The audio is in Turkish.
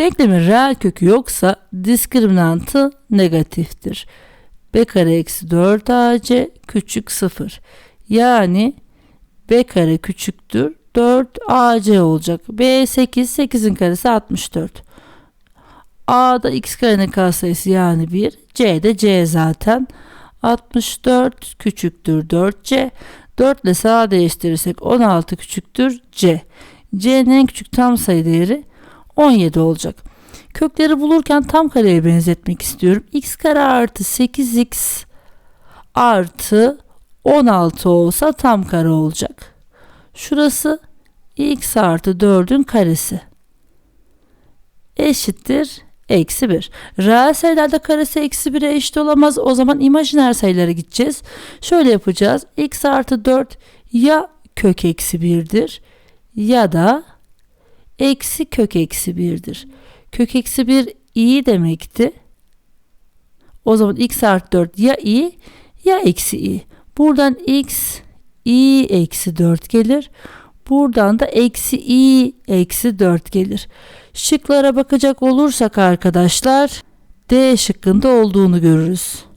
Denklemin reel kökü yoksa diskriminantı negatiftir. b kare eksi 4ac küçük 0. Yani b kare küçüktür 4ac olacak. b 8, 8'in karesi 64. a'da x karenin katsayısı yani 1. c'de c zaten. 64 küçüktür 4c. 4 ile sağa değiştirirsek 16 küçüktür c. c'nin en küçük tam sayı değeri 17 olacak. Kökleri bulurken tam kareye benzetmek istiyorum. x kare artı 8x artı 16 olsa tam kare olacak. Şurası x artı 4'ün karesi. Eşittir eksi 1. Reel sayılarda karesi eksi 1'e eşit olamaz. O zaman imajiner sayılara gideceğiz. Şöyle yapacağız. x artı 4 ya kök eksi 1'dir ya da eksi kök eksi 1'dir. Kök eksi 1 i demekti. O zaman x artı 4 ya i ya eksi i. Buradan x i eksi 4 gelir. Buradan da eksi i eksi 4 gelir. Şıklara bakacak olursak arkadaşlar D şıkkında olduğunu görürüz.